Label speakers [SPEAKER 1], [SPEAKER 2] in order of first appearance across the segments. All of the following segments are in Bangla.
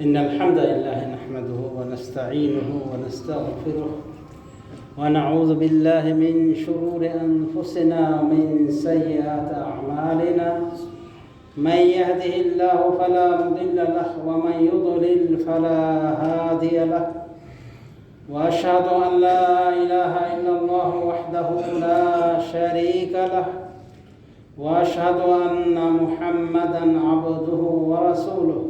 [SPEAKER 1] إن الحمد لله نحمده ونستعينه ونستغفره ونعوذ بالله من شرور أنفسنا ومن سيئات أعمالنا. من يهده الله فلا مضل له ومن يضلل فلا هادي له. وأشهد أن لا إله إلا الله وحده لا شريك له. وأشهد أن محمدا عبده ورسوله.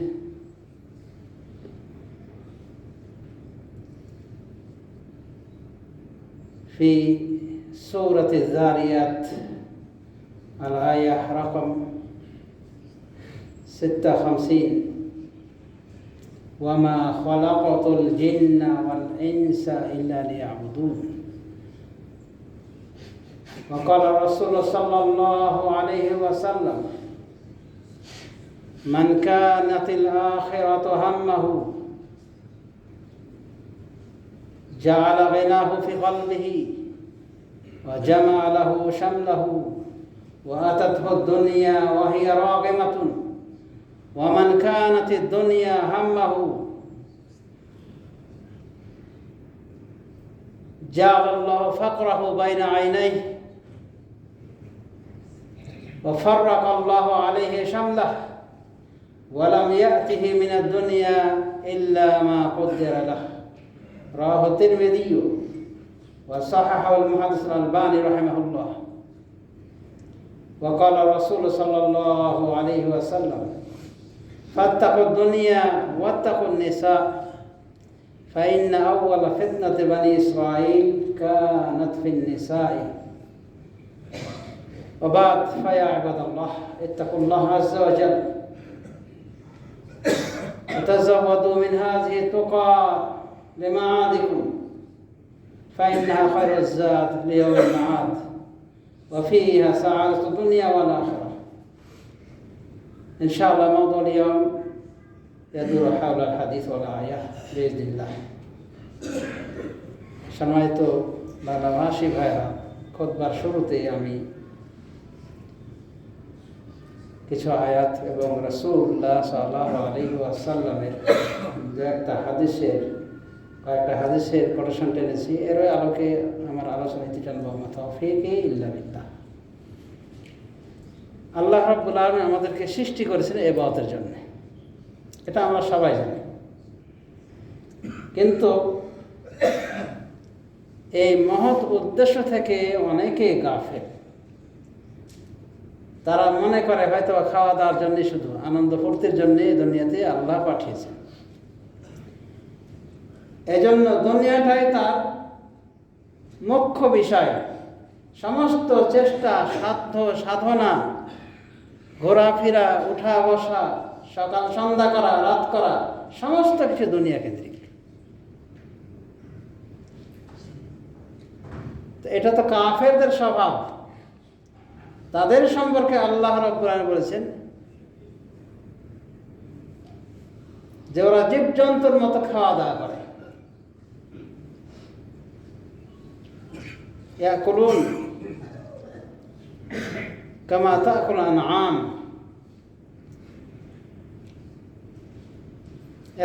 [SPEAKER 1] في سورة الذاريات. الآية رقم ستة وخمسين. وما خلقت الجن والإنس إلا ليعبدون. وقال الرسول صلى الله عليه وسلم من كانت الآخرة همه جعل غناه في قلبه وجمع له شمله وأتته الدنيا وهي راغمة ومن كانت الدنيا همه جعل الله فقره بين عينيه وفرق الله عليه شمله ولم يأته من الدنيا إلا ما قدر له. رواه الترمذي وصححه المحدث الألباني رحمه الله. وقال الرسول صلى الله عليه وسلم فاتقوا الدنيا واتقوا النساء فإن أول فتنة بني إسرائيل كانت في النساء. وبعد فيا عباد الله اتقوا الله عز وجل. وتزودوا من هذه التقى. لمعادكم فإنها خير الزاد ليوم المعاد وفيها سعادة الدنيا والآخرة إن شاء الله موضوع اليوم يدور حول الحديث والآية بإذن الله সম্মানিত বাংলাভাষী ভাইরা খোদবার শুরুতেই আমি কিছু আয়াত এবং রসুল্লাহ সাল্লাহ আলী আসাল্লামের দু একটা হাদিসের কয়েকটা হাদিসের কোটেশন টেনেছি। এরই আলোকে আমার আলোচনা ইতি টানব ইল্লা বিল্লাহ। আল্লাহ রাব্বুল আলমী আমাদেরকে সৃষ্টি করেছেন এ বাতের জন্য। এটা আমরা সবাই জানি। কিন্তু এই মহৎ উদ্দেশ্য থেকে অনেকে গাফেল। তারা মনে করে হয়তো খাওয়া দাওয়ার জন্য শুধু আনন্দ ফুর্তির জন্য দুনিয়াতে আল্লাহ পাঠিয়েছেন। এজন্য দুনিয়াটাই তার মুখ্য বিষয়। সমস্ত চেষ্টা, সাধ্য, সাধনা, ঘোরাফেরা উঠা বসা সকাল, সন্ধ্যা করা, রাত করা, সমস্ত কিছু দুনিয়া কেন্দ্রিক। এটা তো কাফেরদের স্বভাব। তাদের সম্পর্কে আল্লাহ রব্বুরান বলেছেন, যে ওরা জীবজন্তুর মতো খাওয়া দাওয়া করে। ইয়াকুলুন কামা তাকুল আনআম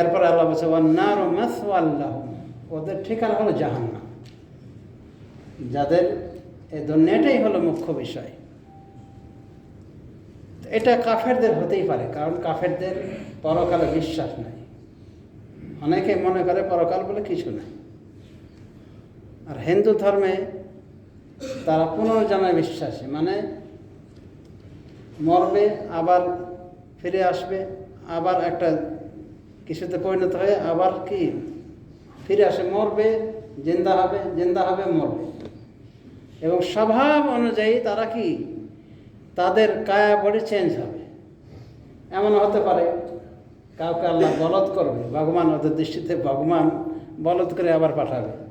[SPEAKER 1] এরপর আল্লাহ বলছে, ওয়ান্নারু মাসওয়াল্লাহুম ওদের ঠিকানা হলো জাহান্নাম। যাদের এই দুনিয়াটাই হলো মুখ্য বিষয়। এটা কাফেরদের হতেই পারে, কারণ কাফেরদের পরকালে বিশ্বাস নাই। অনেকে মনে করে পরকাল বলে কিছু নাই। আর হিন্দু ধর্মে তারা পুনর্জন্মে বিশ্বাসী। মানে মরবে, আবার ফিরে আসবে, আবার একটা কিছুতে পরিণত হয়ে আবার কি? ফিরে আসে, মরবে, জিন্দা হবে জিন্দা হবে, মরবে। এবং স্বভাব অনুযায়ী তারা কি? তাদের কায়া বডি চেঞ্জ হবে। এমন হতে পারে, কাউকে আল্লাহ বলদ করবে, ভগবান ওদের দৃষ্টিতে ভগবান বলদ করে আবার পাঠাবে।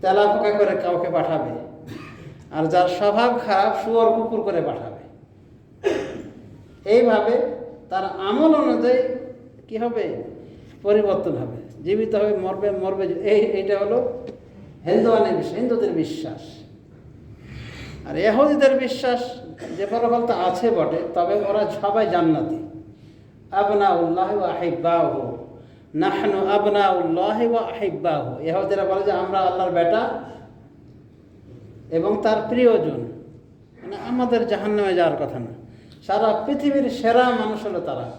[SPEAKER 1] তেলা পোকা করে কাউকে পাঠাবে। আর যার স্বভাব খারাপ শুয়োর কুকুর করে পাঠাবে। এইভাবে তার আমল অনুযায়ী কি হবে? পরিবর্তন হবে। জীবিত হবে মরবে মরবে এই এইটা হলো হিন্দুয়ানের বিশ্বাস হিন্দুদের বিশ্বাস। আর এহুদিদের বিশ্বাস যে ফলাফল তো আছে বটে, তবে ওরা সবাই জান্নাতি। আবনা উল্লাহ আহিব্বাহ। নাহনু আবনা উল্লাহ আহিব্বাহ। এহুদিরা বলে যে আমরা আল্লাহর বেটা এবং তার প্রিয়জন। মানে আমাদের জাহান্নামে যাওয়ার কথা না। সারা পৃথিবীর সেরা মানুষ হলো তারা।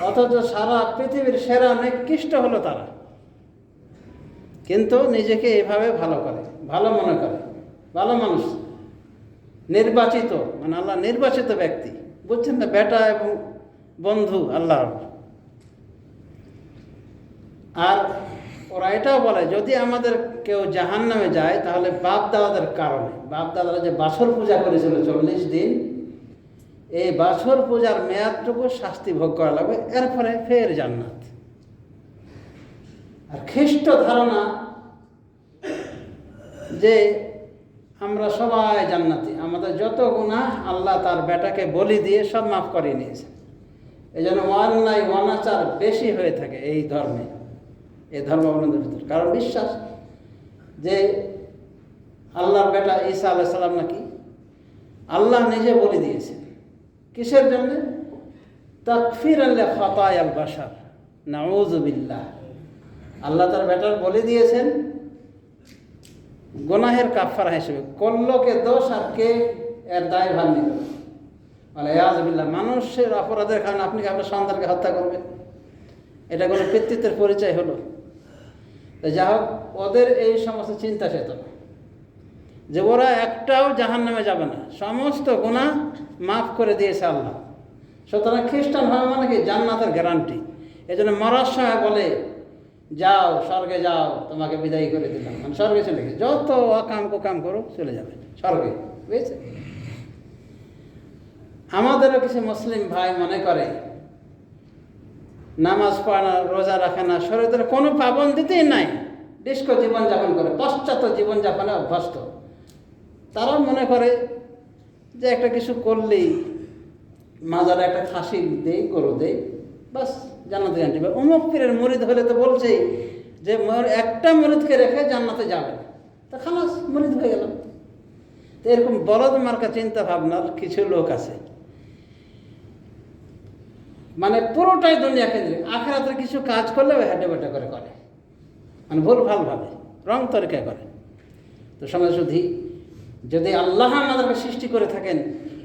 [SPEAKER 1] অথচ সারা পৃথিবীর সেরা নিকৃষ্ট হলো তারা। কিন্তু নিজেকে এভাবে ভালো করে, ভালো মনে করে, ভালো মানুষ, নির্বাচিত মানে আল্লাহ নির্বাচিত ব্যক্তি। বুঝছেন না? বেটা এবং বন্ধু আল্লাহর। আর ওরা এটাও বলে, যদি আমাদের কেউ জাহান নামে যায়, তাহলে বাপ দাদাদের কারণে বাপ দাদারা যে বাছর পূজা করেছিল চল্লিশ দিন, এই বাছর পূজার মেয়াদটুকু শাস্তি ভোগ করা লাগবে, এরপরে ফের জান্নাত। আর খ্রিস্ট ধারণা যে আমরা সবাই জান্নাতি, আমাদের যত গুণা আল্লাহ তার বেটাকে বলি দিয়ে সব মাফ করিয়ে নিয়েছে। এই জন্য অন্যায় অনাচার বেশি হয়ে থাকে এই ধর্মে। এই ধর্মাবলম্বীদের ভিতরে। কারণ বিশ্বাস যে আল্লাহর বেটা ঈসা আলাহ সাল্লাম নাকি আল্লাহ নিজে বলে দিয়েছে কিসের জন্যে? তকফির আল্লাহ খতায় আল বাসার নাউজবিল্লাহ আল্লাহ তার বেটার বলে দিয়েছেন গোনাহের কাফারা হিসেবে। করলোকে দোষ আর কে এর দায় ভার নিল বলে ইয়াজবিল্লাহ মানুষের অপরাধের কারণে আপনি কি আপনার সন্তানকে হত্যা করবেন? এটা কোনো পিতৃত্বের পরিচয় হলো? যা হোক ওদের এই সমস্ত চিন্তা চেতনা যে ওরা একটাও জাহান নামে যাবে না। সমস্ত গুণা মাফ করে দিয়েছে আল্লাহ। সুতরাং খ্রিস্টান হওয়া মানে কি? জান্নাতের গ্যারান্টি এই জন্য মরার সময় বলে, যাও, স্বর্গে যাও, তোমাকে বিদায় করে দিলাম। মানে স্বর্গে চলে গেছে। যত অকাম কুকাম করো চলে যাবে। স্বর্গে বুঝেছে আমাদেরও কিছু মুসলিম ভাই মনে করে নামাজ পড়া না রোজা রাখে না, শরীরের কোনো পাবন্দিতেই নাই। ডিস্কো জীবনযাপন করে পশ্চাৎ জীবনযাপনে অভ্যস্ত। তারা মনে করে যে একটা কিছু করলেই মাজারে একটা খাসি দেই, গরু দেই, বাস জান্নাতে গানটি অমুক পীরের মরিদ হলে তো বলছেই যে মর- একটা মরিদকে রেখে জান্নাতে যাবে। তা খালাস, মরিদ হয়ে গেল। তো এরকম বলদ মার্কা চিন্তা ভাবনার কিছু লোক আছে। মানে পুরোটাই দুনিয়া কেন্দ্রিক। আখেরাতের কিছু কাজ করলে ওই হেঁটে বেটে করে করে। মানে ভুল ভালো ভাবে, রং তরিকা করে। তো সমাজ শুধু যদি আল্লাহ আমাদেরকে সৃষ্টি করে থাকেন,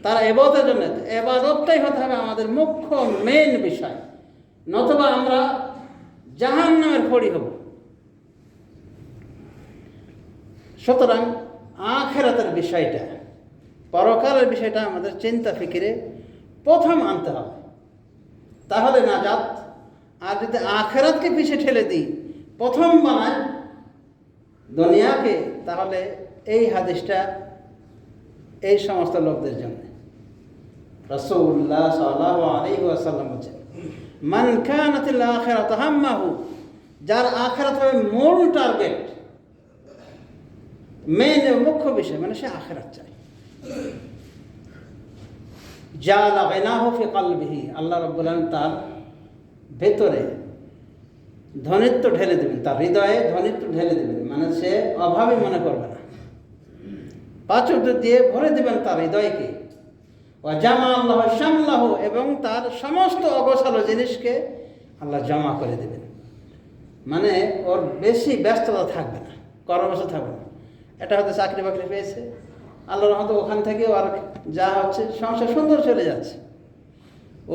[SPEAKER 1] তারা এবাদতের জন্য, এবাদতটাই হতে হবে আমাদের মুখ্য মেন বিষয়। নতুবা আমরা জাহান নামের পড়ি হব। সুতরাং আখেরাতের বিষয়টা, পরকালের বিষয়টা আমাদের চিন্তা, ফিকিরে প্রথম আনতে হবে। তাহলে নাজাত আর যদি আখেরাতকে পিছিয়ে ঠেলে দিই। প্রথম বানায় দুনিয়াকে, তাহলে এই হাদিসটা এই সমস্ত লোকদের জন্য। রসুল্লাহ সাল্লাহ আলী ওয়াসাল্লাম বলছেন, মান খানাতিল আখেরাত হাম্মাহু যার আখেরাত হবে মূল টার্গেট মেন মুখ্য বিষয় মানে সে আখেরাত চায়। যা লাগাইনাহু ফি কালবিহি। আল্লাহ রাব্বুল আলামিন তার ভেতরে ধনিত্ব ঢেলে দেবেন, তার হৃদয়ে ধনিত্ব ঢেলে দেবেন মানে সে অভাবই মনে করবে না। পাচক দিয়ে ভরে দেবেন তার হৃদয়কে। জামা আল্লাহ শামলাহ, এবং তার সমস্ত অগোছালো জিনিসকে আল্লাহ জমা করে দেবেন। মানে ওর বেশি ব্যস্ততা থাকবে না কর্মবশ থাকবে না। এটা হয়তো চাকরি বাকরি পেয়েছে। আল্লাহর রহমতে ওখান থেকেও আর যা হচ্ছে, সংসার সুন্দর চলে যাচ্ছে।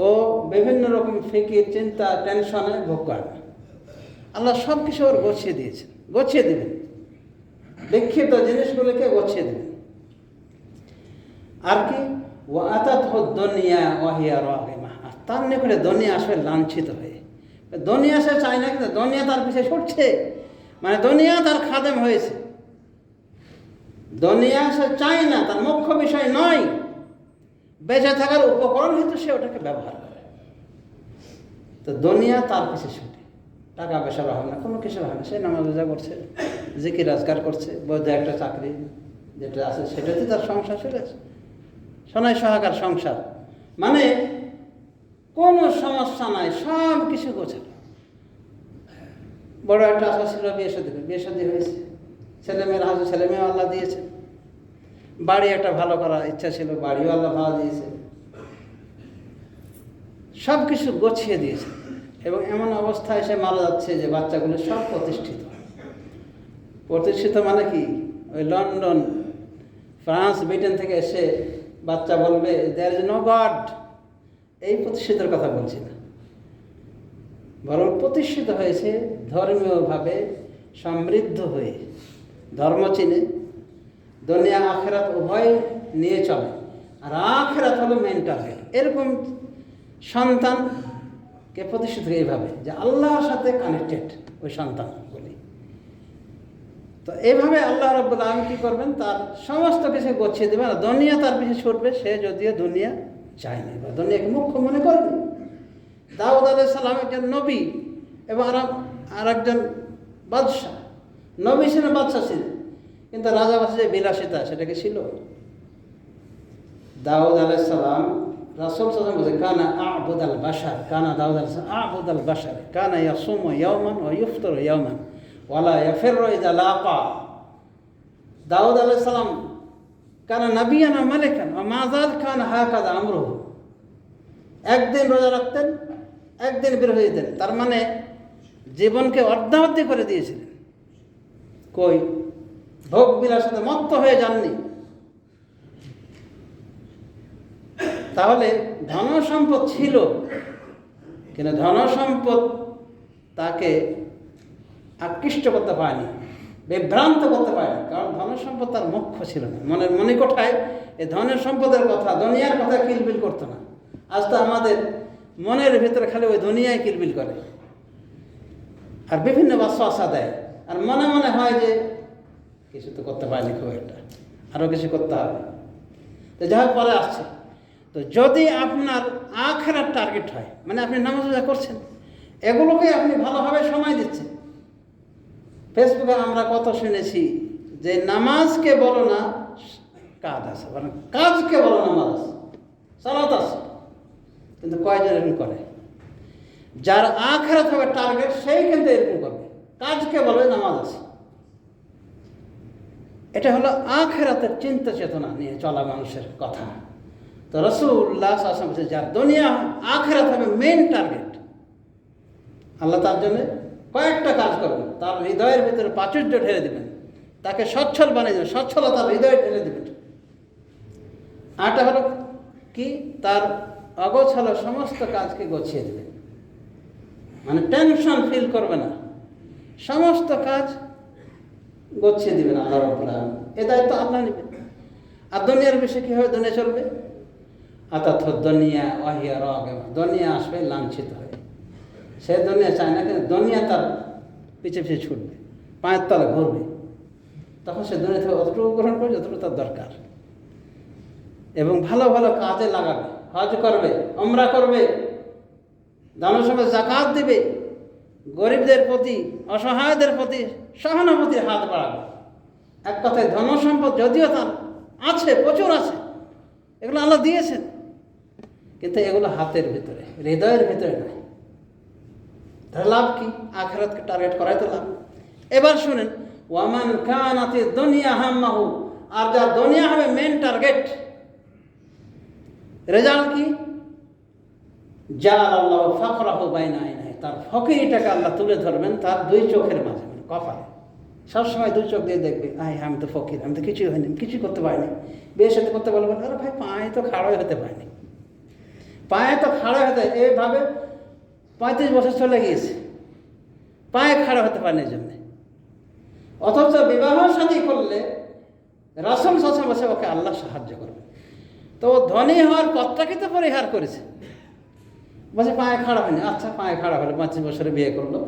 [SPEAKER 1] ও বিভিন্ন রকম ফিকির, চিন্তা, টেনশনে ভোগ করে না। আল্লাহ সব কিছু ওর গছিয়ে দিয়েছেন গছিয়ে দেবেন বিক্ষিপ্ত জিনিসগুলোকে গছিয়ে দেবেন আর কি? ও আতাত দুনিয়া ওয়াহিয়া রাগিমা। আর তার নিকটে দুনিয়া আসবে লাঞ্ছিত হয়ে। দুনিয়া সে চায় না, কিন্তু দুনিয়া তার পিছিয়ে ছুটছে। মানে দুনিয়া তার খাদেম হয়েছে। দুনিয়া সে চায় না, তার মুখ্য বিষয় নয়। বেঁচে থাকার উপকরণ হয়তো সে ওটাকে ব্যবহার করে। তো দুনিয়া তার পিছে ছুটে। টাকা পয়সার অভাব না কোনো কিছুর অভাব না সে নামাজ রোজা করছে, জিকির রোজগার করছে, বৈধ একটা চাকরি যেটা আছে সেটাতে তার সংসার চলেছে সোনাই সহাকার সংসার। মানে কোনো সমস্যা নাই সব কিছু গোছানো। বড় একটা আশা ছিল বিয়ে সাথে বিয়ে সাথে হয়েছে। ছেলে মেয়ের হাজু ছেলে মেয়ে আল্লাহ দিয়েছে বাড়ি একটা ভালো করার ইচ্ছা ছিল, বাড়িও আল্লাহ ভালো দিয়েছে। সব কিছু গোছিয়ে দিয়েছে এবং এমন অবস্থায় সে মারা যাচ্ছে যে বাচ্চাগুলো সব প্রতিষ্ঠিত। প্রতিষ্ঠিত মানে কি? ওই লন্ডন, ফ্রান্স, ব্রিটেন থেকে এসে বাচ্চা বলবে দেয়ার ইজ নো গড এই প্রতিষ্ঠিতের কথা বলছি না। বরং প্রতিষ্ঠিত হয়েছে ধর্মীয়ভাবে সমৃদ্ধ হয়ে। ধর্ম চিনে, দুনিয়া, আখেরাত উভয় নিয়ে চলে। আর আখেরাত হলো মেন টার্গেট এরকম সন্তানকে প্রতিষ্ঠিত এইভাবে যে আল্লাহর সাথে কানেক্টেড ওই সন্তান সন্তানগুলি। তো এইভাবে আল্লাহ রব্বুল আলম কী করবেন? তার সমস্ত কিছু গছিয়ে দেবেন আর দুনিয়া তার পিছনে ছুটবে, সে যদিও দুনিয়া চায়নি বা দুনিয়াকে মুখ্য মনে করবে দাউদ আলাই সালাম একজন নবী এবং আর আর একজন বাদশাহ নবী ছিলেন বাদশাহ ছিলেন। কিন্তু রাজা বাদশাহ বিলাসিতা, সেটাকে ছিল? দাউদ আলাই সালাম রাসুল সালাম বলছে, কানা আবুদ আল বাসার কানা দাউদ আল আবুদ আল বাসার কানা ইয়াসুম ইয়ামান ও ইফতর ইয়ামান ওয়ালা ইয়াফির ইদা লাকা। দাউদ আলাই সালাম, কানা নবিয়ানা মালিকান। ও মাজাদ খান হাকাদা আমরুহ। একদিন রোজা রাখতেন, একদিন বের হয়ে যেতেন। তার মানে জীবনকে অর্ধাবধি করে দিয়েছিলেন। কই? ভোগ বিলাসের মত্ত হয়ে যাননি। তাহলে ধন সম্পদ ছিল, কিন্তু ধন সম্পদ তাকে আকৃষ্ট করতে পারেনি, বিভ্রান্ত করতে পারেনি, কারণ ধন সম্পদ তার মুখ্য ছিল না। মনের মণিকোঠায় এই ধনের সম্পদের কথা, দুনিয়ার কথা কিলবিল করতো না। আজ তো আমাদের মনের ভিতরে খালি ওই দুনিয়ায় কিলবিল করে। আর বিভিন্ন বাসা দেয়। আর মনে মনে হয় যে কিছু তো করতে পারিনি খুব একটা। আরও কিছু করতে হবে। তো যাই হোক, পরে আসছে। তো যদি আপনার আখেরার টার্গেট হয় মানে আপনি নামাজ রোজা করছেন, এগুলোকে আপনি ভালোভাবে সময় দিচ্ছেন। ফেসবুকে আমরা কত শুনেছি যে নামাজকে বলো না, কাজ আছে মানে কাজকে বলো নামাজ সালাত আছে। কিন্তু কয়জন এরকম করে? যার আখেরাত হবে টার্গেট সেই কিন্তু এরকম করবে। কাজকে বলে নামাজ আছে। এটা হলো আখেরাতের চিন্তা চেতনা নিয়ে চলা মানুষের কথা। তো রসুল্লাহ আসলাম যার দুনিয়া আখেরাত হবে মেন টার্গেট আল্লাহ তার জন্য কয়েকটা কাজ করবেন। তার হৃদয়ের ভিতরে প্রাচুর্য ঢেলে দেবেন। তাকে সচ্ছল বানিয়ে দেবেন, সচ্ছলতার হৃদয়ে ঢেলে দেবেন। আরটা হলো কি? তার অগোছালো সমস্ত কাজকে গছিয়ে দেবেন। মানে টেনশন ফিল করবে না। সমস্ত কাজ গছিয়ে দিবেন আল্লাহ আলম এ দায়িত্ব আল্লাহ নেবেন। আর দুনিয়ার বিষয়ে কী হবে? দুনিয়া চলবে? অর্থাৎ দুনিয়া অহিয়া রগ দুনিয়া আসবে, লাঞ্ছিত হয়ে সে দুনিয়া চায় না, কিন্তু দুনিয়া তার পিছিয়ে পিছিয়ে ছুটবে, পায়ের তলে ঘুরবে। তখন সে দুনিয়া থেকে অতটুকু গ্রহণ করবে, যতটুকু তার দরকার। এবং ভালো ভালো কাজে লাগাবে। হজ করবে অমরা করবে দানের সময় জাকাত দেবে। গরিবদের প্রতি, অসহায়দের প্রতি সহানুভূতির হাত বাড়াবে এক কথায় ধন সম্পদ যদিও তার আছে, প্রচুর আছে, এগুলো আল্লাহ দিয়েছেন। কিন্তু এগুলো হাতের ভিতরে, হৃদয়ের ভিতরে নাই তাহলে লাভ কি? আখেরাতকে টার্গেট করাই তো লাভ। এবার শুনেন, ওয়ামান কানাতে দুনিয়া হাম্মাহু, আর যার দুনিয়া হবে মেন টার্গেট রেজাল্ট কি? যা আল্লাহ ফাকরাহু বাইনা আইনাই তার ফকিরিটাকে আল্লাহ তুলে ধরবেন তার দুই চোখের মাঝে মানে কপালে। সবসময় দুই চোখ দিয়ে দেখবে আই আমি তো ফকির, আমি তো কিছুই হয়নি কিছুই করতে পারিনি। বিয়ের সাথে করতে বলব আরে ভাই, পায়ে তো খাড়াই হতে পারিনি। পায়ে তো খাড়া হতে এইভাবে পঁয়ত্রিশ বছর চলে গিয়েছে। পায়ে খাড়া হতে পারেনি জন্যে। অথচ বিবাহ সাথী করলে রাসম শাসন বসে ওকে আল্লাহ সাহায্য করবে তো ধনী হওয়ার পথটাকে তো পরিহার করেছে। বলছে, পায়ে খারাপ হয়নি। আচ্ছা পায়ে খারাপ হলো পঁচিশ বছরে বিয়ে করল।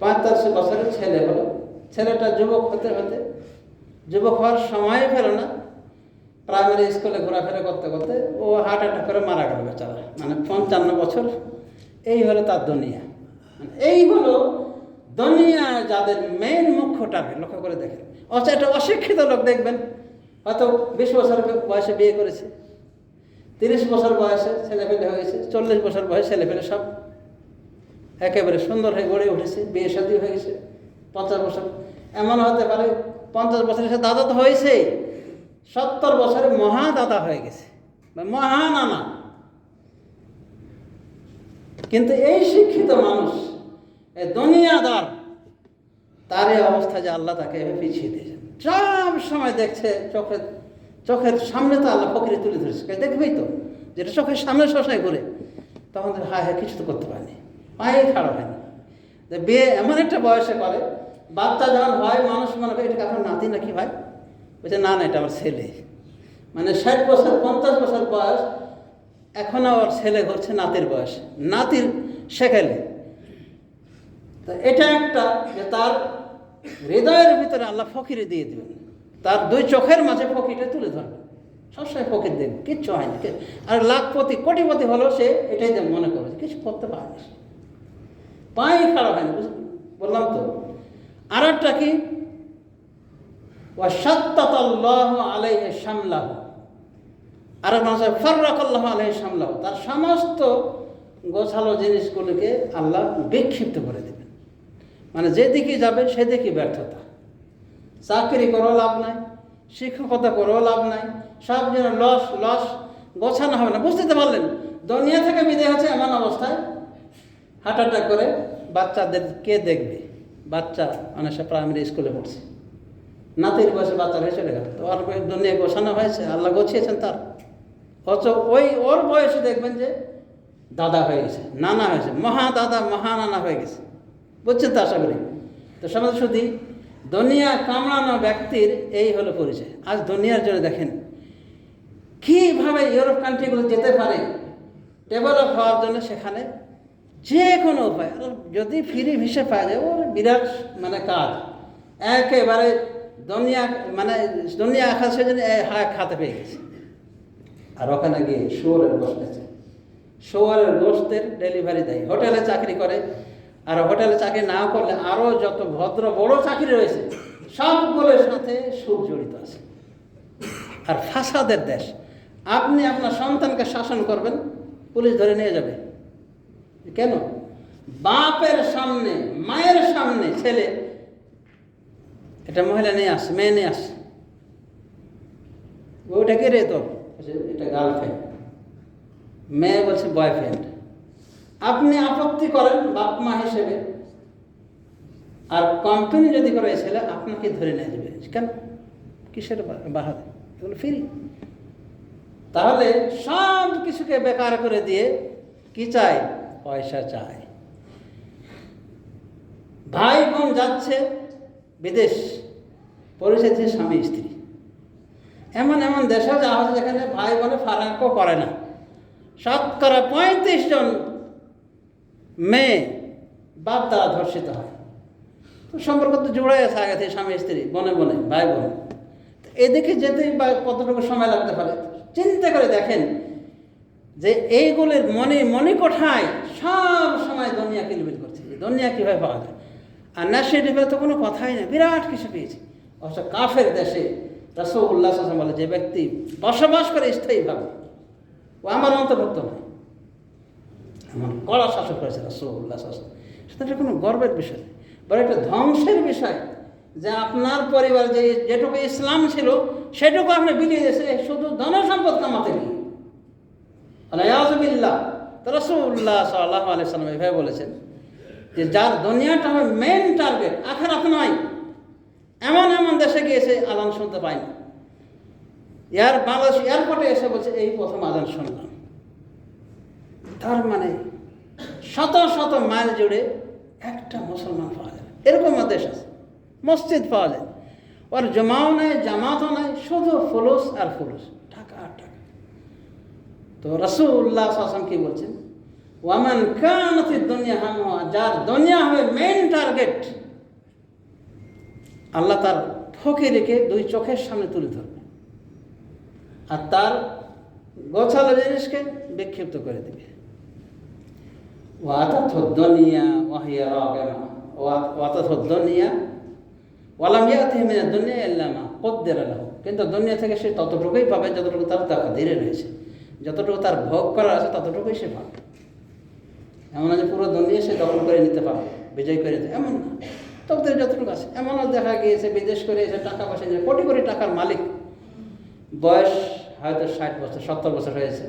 [SPEAKER 1] পঁয়তাল্লিশ বছরের ছেলে হলো। ছেলেটা যুবক হতে হতে, যুবক হওয়ার সময় পেল না। প্রাইমারি স্কুলে ঘোরাফেরা করতে করতে ও হার্ট অ্যাটাক করে মারা গেল বেচারা। মানে পঞ্চান্ন বছর। এই হলো তার দুনিয়া। মানে এই হলো দুনিয়া যাদের মেন টার্গেট লক্ষ্য করে দেখেন। অথচ একটা অশিক্ষিত লোক দেখবেন। হয়তো বিশ বছর বয়সে বিয়ে করেছে। তিরিশ বছর বয়সে ছেলেপেলে হয়েছে, চল্লিশ বছর বয়সে ছেলেপেলে সব একেবারে সুন্দর হয়ে গড়ে উঠেছে, বিয়ে শাদী হয়ে গেছে পঞ্চাশ বছর। এমন হতে পারে পঞ্চাশ বছর সে দাদা তো হয়েছেই, সত্তর বছরে মহা দাদা হয়ে গেছে মহা নানা। কিন্তু এই শিক্ষিত মানুষ এই দুনিয়াদার, তার এই অবস্থা যে আল্লাহ তাকে পিছিয়ে দিয়েছেন। সব সময় দেখছে চোখের চোখের সামনে তো আল্লাহ ফকিরে তুলে ধরেছে। দেখবেই তো যেটা চোখের সামনে শশাই করে তখন হায় হায়, কিছু তো করতে পারেনি। পায়ে খাড়া হয়নি। বিয়ে এমন একটা বয়সে করে, বাচ্চা যখন হয়, মানুষ মনে করে এটা আপনার নাতি নাকি ভাই? বলছে, না না, এটা আমার ছেলে। মানে ষাট বছর, পঞ্চাশ বছর বয়স, এখন আবার ছেলে করছে নাতির বয়স। নাতির শেখালে তো এটা একটা যে তার হৃদয়ের ভিতরে আল্লাহ ফকিরে দিয়ে দেবেন। তার দুই চোখের মাঝে ফকিরটা তুলে ধরবেন সবসময় ফকির দেবেন কিচ্ছু হয়নি আর লাখপতি, কোটিপতি হলো সে, এটাই যে মনে করে কিছু করতে পারেনি সে। পায়ে খারাপ হয়নি বুঝ- বললাম তো। আর একটা কি? ওয়াসাত্তাতাল্লাহু আলাইহি সামলাহু আর মানুষ ফর্রাকাল্লাহ আলাইহি সামলাহু তার সমস্ত গোছালো জিনিসগুলোকে আল্লাহ বিক্ষিপ্ত করে দেবেন। মানে যেদিকে যাবে সেদিকে ব্যর্থতা। চাকরি করেও লাভ নাই, শিক্ষকতা করেও লাভ নাই, সব যেন লস লস, গোছানো হবে না। বুঝতে পারলেন, দুনিয়া থেকে বিদায় হচ্ছে এমন অবস্থায় অ্যাটাক করে বাচ্চাদের কে দেখবে। বাচ্চা মানে সে প্রাইমারি স্কুলে পড়ছে। নাতির বয়সে বাচ্চা হয়ে চলে গেল। তো ওর দুনিয়া গোছানো হয়েছে, আল্লাহ গোছিয়েছেন তার। অথচ ওই ওর বয়সে দেখবেন যে দাদা হয়ে গেছে, নানা হয়েছে, মহা দাদা, মহা নানা হয়ে গেছে। বুঝছেন তো আশা করি? তো সমাজ শুধু দুনিয়া কামড়ানো ব্যক্তির এই হলো পরিচয়। আজ দুনিয়ার জন্য দেখেন, কীভাবে ইউরোপ কান্ট্রিগুলো যেতে পারে ডেভেলপ হওয়ার জন্য সেখানে যে কোনো উপায় যদি ফ্রি ভিসে পাওয়া যায় ওর বিরাট মানে কাজ। একেবারে দুনিয়া মানে দুনিয়া আঁকা সেজন্য হায় খাতে পেয়ে গেছে। আর ওখানে গিয়ে শুয়োরের গোষ্ঠ আছে। শুয়োরের গোষ্ঠের ডেলিভারি দেয়। হোটেলে চাকরি করে আর হোটেলে চাকরি না করলে আরও যত ভদ্র বড় চাকরি রয়েছে সবগুলোর সাথে সুখ জড়িত আছে। আর ফাসাদের দেশ আপনি আপনার সন্তানকে শাসন করবেন পুলিশ ধরে নিয়ে যাবে। কেন? বাপের সামনে মায়ের সামনে ছেলে এটা মহিলা নিয়ে আসে মেয়ে নিয়ে আসে ওইটা কে রে বলছে, এটা গার্লফ্রেন্ড মেয়ে বলছে বয়ফ্রেন্ড আপনি আপত্তি করেন বাপ মা হিসেবে। আর কোম্পানি যদি করে ছেলে আপনাকে ধরে নিয়ে যাবে। কেন? কিসের বাহাদে এগুলো ফ্রি তাহলে সব কিছুকে বেকার করে দিয়ে কি চাই পয়সা চাই ভাই বোন যাচ্ছে বিদেশ পরিচয় স্বামী, স্ত্রী। এমন এমন দেশে যাওয়া হচ্ছে যেখানে ভাই বোনে ফারাকও করে না। শতকরা পঁয়ত্রিশ জন মেয়ে, বাপ দ্বারা ধর্ষিত হয়। তো সম্পর্ক তো জোড়াই আছে আগে থেকে স্বামী, স্ত্রী, বনে বনে, ভাই বোন। এদিকে যেতেই বা কতটুকু সময় লাগতে পারে? চিন্তা করে দেখেন যে এইগুলির মনে মনে কোঠায় সব সময় দুনিয়া কিলবিল করছে। দুনিয়া কীভাবে পাওয়া যায়? আর ন্যাশনাল ব্যাপারে তো কোনো কথাই নেই। বিরাট কিছু পেয়েছে। অবশ্য কাফের দেশে রসুল্লাহ বলে, যে ব্যক্তি বসবাস করে স্থায়ীভাবে, ও আমার অন্তর্ভুক্ত নয়। কড়া শাসক হয়েছে রসুল্লাহ শাসন সেটা কোনো গর্বের বিষয় নয়। বরং একটা ধ্বংসের বিষয় যে আপনার পরিবার যে যেটুকু ইসলাম ছিল, সেটুকু আপনি বিলিয়ে দিয়েছে শুধু ধন সম্পদ কামাতে গিয়ে আলাইয়াজবিল্লাহ তো রসুল্লাহ সাল্লাহ আলিয়া সাল্লাম এভাবে বলেছেন যে যার দুনিয়াটা হবে মেন টার্গেট আখারাত নয়। এমন এমন দেশে গিয়েছে, আজান শুনতে পায়নি। এয়ার বাংলাদেশ এয়ারপোর্টে এসে বলছে, এই প্রথম আজান শুনলাম। তার মানে শত শত মাইল জুড়ে একটা মুসলমান পাওয়া না। এরকম দেশ আছে। মসজিদ পাওয়া যায় ওর জমাও নাই, জামাতও নাই, শুধু ফুলুস আর ফুলুস, টাকা আর টাকা। তো রসুল্লাহ আসলাম কি বলছেন? ওয়ামান কানতি দুনিয়া হাম যার দুনিয়া হবে মেন টার্গেট আল্লাহ তার ফকে রেখে দুই চোখের সামনে তুলে ধরবে আর তার গোছালো জিনিসকে বিক্ষিপ্ত করে দেবে। وأتته الدنيا وهي راغمة وأتته الدنيا ولم يأته من الدنيا إلا ما قدر له কিন্তু দুনিয়া থেকে সে ততটুকুই পাবে যতটুকু তার তাকদিরে রয়েছে যতটুকু তার ভোগ করা আছে ততটুকুই সে পাবে এমন না যে পুরো দুনিয়া সে দখল করে নিতে পারবে বিজয় করে নিতে এমন না তকদিরে যতটুকু আছে এমনও দেখা গিয়েছে বিদেশ করে এসে টাকা পয়সা নিয়ে কোটি কোটি টাকার মালিক বয়স হয়তো ষাট বছর সত্তর বছর হয়েছে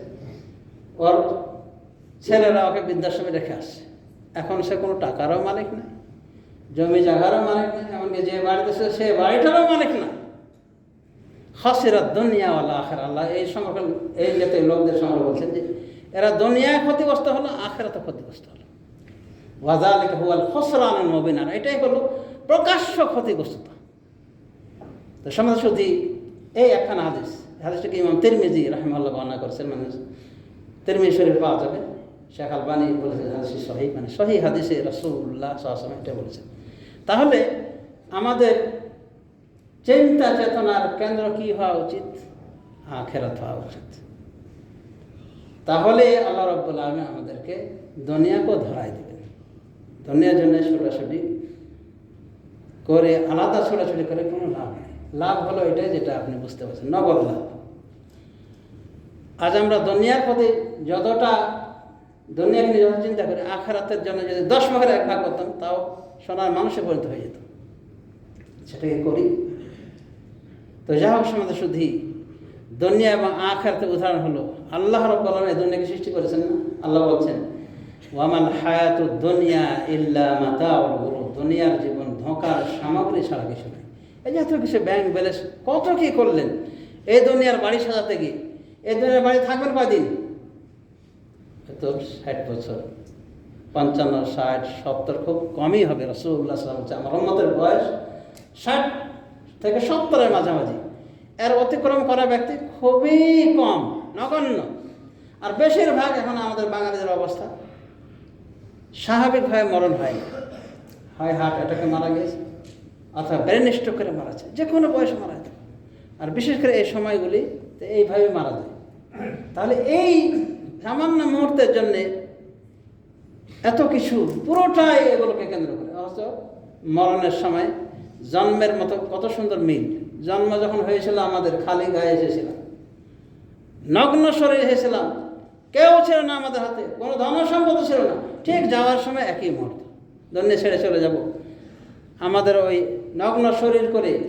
[SPEAKER 1] ওর ছেলেরা ওকে বৃদ্ধাশ্রমে রেখে আসছে এখন সে কোনো টাকারও মালিক নাই, জমি জায়গারও মালিক নাই এমনকি যে বাড়িতে ছিল সে বাড়িটারও মালিক না। হসিরাত দুনিয়াওয়ালা আখের আল্লাহ এই সম্পর্কে এই জাতীয় লোকদের সম্পর্কে বলছেন যে, এরা দুনিয়ায় ক্ষতিগ্রস্ত হলো আখেরাতে ক্ষতিগ্রস্ত হলো। ওয়াজালিক হুয়াল খসরানুল মবিনার এটাই হলো প্রকাশ্য ক্ষতিগ্রস্ততা। তো সমাজ শুধু এই একখানা হাদিস হাদিসটাকে ইমাম তিরমিজি রাহিমাল্লাহ বর্ণনা করেছেন। মানে তিরমিজি শরীফ পাওয়া যাবে। শেখ আলবানি বলেছেন হাদিস সহি মানে সহি হাদিসে রসুল্লাহ সাহসাম এটা বলেছেন। তাহলে আমাদের চিন্তা চেতনার কেন্দ্র কি হওয়া উচিত? আখেরাত হওয়া উচিত। তাহলে আল্লাহ রব্বুল আলমী আমাদেরকে দুনিয়াকেও ধরাই দেবেন। দুনিয়ার জন্য ছোটাছুটি করে, আলাদা ছোটাছুটি করে কোনো লাভ নেই। লাভ হলো এটাই যেটা আপনি বুঝতে পারছেন, নগদ লাভ। আজ আমরা দুনিয়ার প্রতি যতটা দুনিয়াকে নিয়ে যত চিন্তা করি, আখারাতের জন্য যদি দশ ভাগের এক ভাগ করতাম, তাও সোনার মানুষে পরিণত হয়ে যেত। সেটাকে করি। তো যা হোক, সমাজে শুধু দুনিয়া এবং আখারাতে উদাহরণ হলো, আল্লাহ এই দুনিয়াকে সৃষ্টি করেছেন না? আল্লাহ বলছেন, ওয়ামাল হায়াতু দুনিয়া ইল্লা গুরুর। দুনিয়ার জীবন ধোঁকার সামগ্রী ছাড়া কিছু নেই। এই যে এত কিছু ব্যাংক ব্যালেন্স, কত কি করলেন? এই দুনিয়ার বাড়ি সাজাতে গিয়ে, এই দুনিয়ার বাড়ি থাকবেন কয়দিন? তো ষাট বছর। পঞ্চান্ন, ষাট, সত্তর খুব কমই হবে রসুল্লাহ সাল্লাম হচ্ছে আমার রহমতের বয়স ষাট থেকে সত্তরের মাঝামাঝি। এর অতিক্রম করা ব্যক্তি খুবই কম, নগণ্য। আর বেশিরভাগ এখন আমাদের বাঙালিদের অবস্থা স্বাভাবিকভাবে মরণ হয় হয় হার্ট অ্যাটাকে মারা গেছে অথবা ব্রেন স্ট্রোক করে মারা যায় যে কোনো বয়সে মারা যায় আর বিশেষ করে এই সময়গুলি এইভাবে মারা যায়। তাহলে এই সামান্য মুহূর্তের জন্যে এত কিছু পুরোটাই এগুলোকে কেন্দ্র করে। অথচ মরণের সময় জন্মের মতো কত সুন্দর মিল। জন্ম যখন হয়েছিল আমাদের, খালি গায়ে এসেছিলাম নগ্ন শরীর এসেছিলাম। কেউ ছিল না আমাদের হাতে, কোনো ধন সম্পদ ছিল না। ঠিক যাওয়ার সময় একই মুহূর্ত। ধন্য ছেড়ে চলে যাব। আমাদের ওই নগ্ন শরীর করে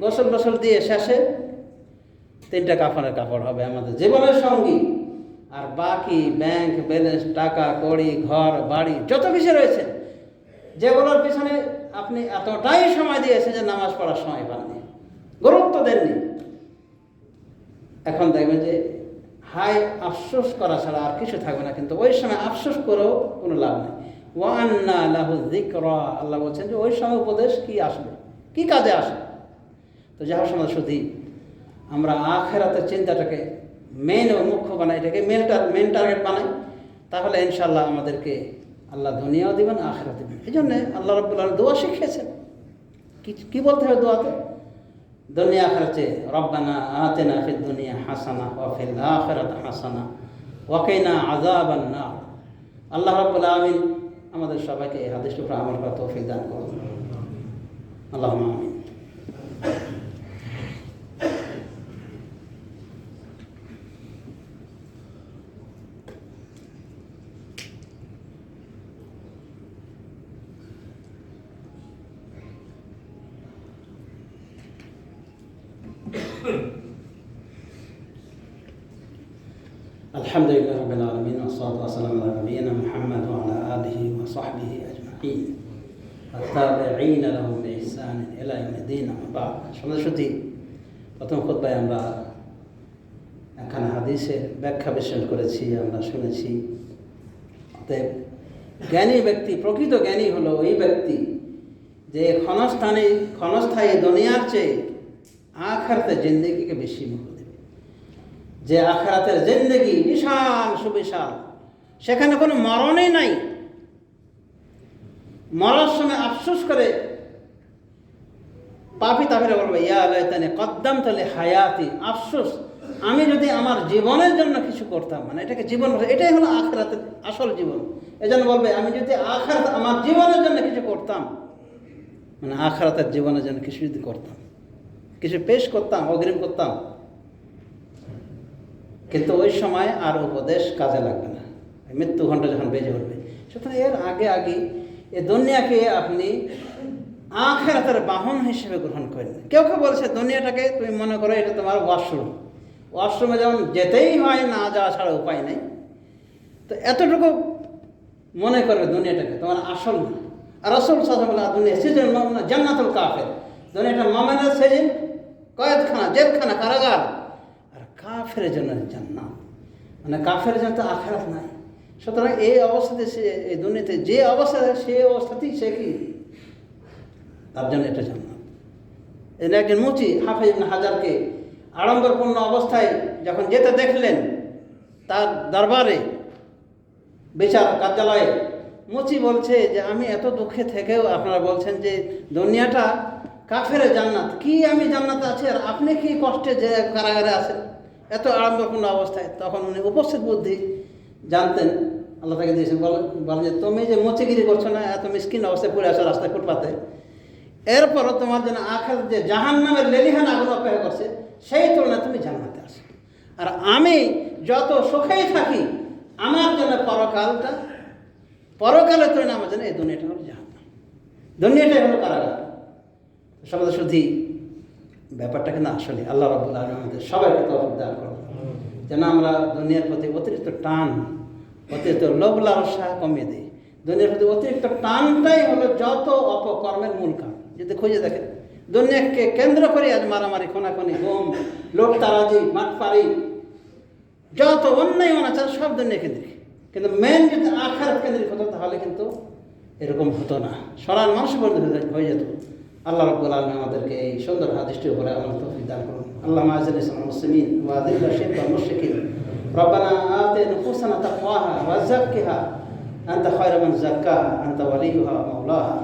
[SPEAKER 1] গোসল গোসল দিয়ে শেষে তিনটা কাফনের কাপড় হবে আমাদের জীবনের সঙ্গী। আর বাকি ব্যাংক ব্যালেন্স টাকা, কড়ি, ঘর, বাড়ি, যত কিছু রয়েছে, যেগুলোর পিছনে আপনি এতটাই সময় দিয়েছেন যে নামাজ পড়ার সময় পাননি, গুরুত্ব দেননি। এখন দেখবেন যে হাই আফসোস করা ছাড়া আর কিছু থাকবে না, কিন্তু ওই সময় আফসোস করেও কোনো লাভ নেই। ওয়ান্না লাহু যিকর, আল্লাহ বলছেন যে ওই সময় উপদেশ কি আসবে? কি কাজে আসবে? তো যাহার সময় শুধু আমরা আখেরাতের চিন্তাটাকে মেন ও মুখ্য বানাই এটাকে মেন মেন টার্গেট বানাই তাহলে ইনশাল্লাহ আমাদেরকে আল্লাহ দুনিয়াও দিবেন আখেরা দিবেন। এই জন্যে আল্লাহ রব্বুল আলম দোয়া শিখিয়েছেন। কি বলতে হবে দোয়াতে? দুনিয়া আখরাতে, রব্বানা আতেনা ফিদ দুনিয়া হাসানা ওয়া ফিল আখিরাতি হাসানা ওয়া কিনা আযাবান নার। আল্লাহ রাব্বুল আমিন আমাদের সবাইকে এই হাদিসের উপর আমল তৌফিক দান করুন। আল্লাহুম্মা আমিন। أجمعين التابعين لهم بإحسان إلى يوم الدين أما بعد সমাজ সত্যি প্রথম খুতবায় আমরা এখানে হাদিসের ব্যাখ্যা বিশ্লেষণ করেছি আমরা শুনেছি অতএব জ্ঞানী ব্যক্তি প্রকৃত জ্ঞানী হলো ওই ব্যক্তি যে ক্ষণস্থানে ক্ষণস্থায়ী দুনিয়ার চেয়ে আখারতে জিন্দিগিকে বেশি মূল্য দেবে যে আখারাতের জিন্দগি বিশাল সুবিশাল সেখানে কোনো মরণই নাই মরার সময় আফসোস করে, পাপি তাহলে বলবে, ইয়া আল্লাহ তানে কদ্দাম তাহলে হায়াতি। আফসোস, আমি যদি আমার জীবনের জন্য কিছু করতাম মানে এটাকে জীবন এটাই হলো আখরাতের আসল জীবন। এজন্য বলবে, আমি যদি আখরাত আমার জীবনের জন্য কিছু করতাম মানে আখরাতের জীবনের জন্য কিছু যদি করতাম, কিছু পেশ করতাম, অগ্রিম করতাম, কিন্তু ওই সময় আর উপদেশ কাজে লাগবে না। মৃত্যু ঘণ্টা যখন বেজে উঠবে, সুতরাং এর আগে আগে এ দুনিয়াকে আপনি আখেরাতের বাহন হিসেবে গ্রহণ করেন কেউ কেউ বলছে, দুনিয়াটাকে তুমি মনে করো এটা তোমার ওয়াশরুম ওয়াশরুমে যেমন যেতেই হয়, না যাওয়া ছাড়া উপায় নেই। তো এতটুকু মনে করবে দুনিয়াটাকে, তোমার আসল না আর আসল সাথে বলে দুনিয়া সেজন জান্নাতুল কাফের। দুনিয়াটা মামেনের সেদিন কয়েদখানা জেলখানা কারাগার। আর কাফের জন্য জান্নাত। মানে কাফের জন্য তো আখেরাত নাই। সুতরাং এই অবস্থাতে সে, এই দুনিয়াতে যে অবস্থা সেই অবস্থাতেই সে কি? তার জন্য এটা জান্নাত। এখানে একজন মুচি, হাফিজ হাজারকে আড়ম্বরপূর্ণ অবস্থায় যখন যেতে দেখলেন, তার দরবারে বিচার কার্যালয়ে, মুচি বলছে যে, আমি এত দুঃখে থেকেও আপনারা বলছেন যে, দুনিয়াটা কাফের জান্নাত। কি আমি জান্নাত আছি আর আপনি কি কষ্টে যে কারাগারে আছেন? এত আড়ম্বরপূর্ণ অবস্থায় তখন উনি উপস্থিত বুদ্ধি জানতেন। আল্লাহ তাকে দিয়েছেন বলেন যে, তুমি যে মুচিগিরি করছ না, এত মিসকিন অবস্থায় পড়ে আসো রাস্তায় ফুটপাতে। এরপরও তোমার জন্য আখের যে জাহান নামের লেলিহান আগুন অপেক্ষা করছে, সেই তুলনায় তুমি জান্নাতে আসো আর আমি যত সুখেই থাকি, আমার জন্য পরকালটা, পরকালের তুলনায় আমার জন্য এই দুনিয়াটা হলো জাহান দুনিয়াটাই হলো কারাগার। সবাই শুধু ব্যাপারটা কিন্তু আসলে আল্লাহ রব্বুল আলম আমাদের সবাইকে তো দান করো যেন আমরা দুনিয়ার প্রতি অতিরিক্ত টান অতিরিক্ত লোভ লালসা কমিয়ে দেয়। দুনিয়ার প্রতি অতিরিক্ত টানটাই হলো যত অপকর্মের মূল কারণ। যদি খুঁজে দেখেন, দুনিয়াকে কেন্দ্র করে আজ মারামারি, খোনাখনি, গোম লোক তারাজি মাঠপাড়ি যত অন্যায় অনাচার সব দুনিয়া কেন্দ্রিক কিন্তু মেন যদি আখার কেন্দ্রিক হতো, তাহলে কিন্তু এরকম হতো না। সরান মানুষ হয়ে যেত। আল্লাহ রব্বুল আলম আমাদেরকে এই সুন্দর হাদিসটির উপরে আমার তৌফিক দান করুন। আল্লাহ মাজিল ইসলাম মুসলিমিন ওয়াদিল্লা শেখ মুশরিকিন। ربنا آت نفوسنا تقواها وزكها. أنت خير من زكاها أنت وليها ومولاها.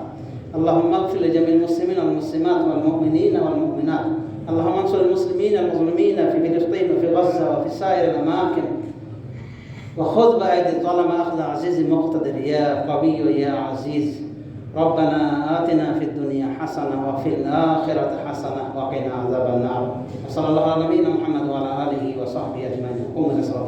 [SPEAKER 1] اللهم اغفر لجميع المسلمين والمسلمات والمؤمنين والمؤمنات. اللهم انصر المسلمين المظلومين في فلسطين وفي غزة وفي سائر الأماكن. وخذ بأيدي الظلمة أخذ عزيز مقتدر يا قوي يا عزيز. ربنا آتنا في الدنيا حسنة وفي الآخرة حسنة وقنا عذاب النار. وصلى الله على نبينا محمد وعلى آله وصحبه أجمعين. قوموا إلى الصلاة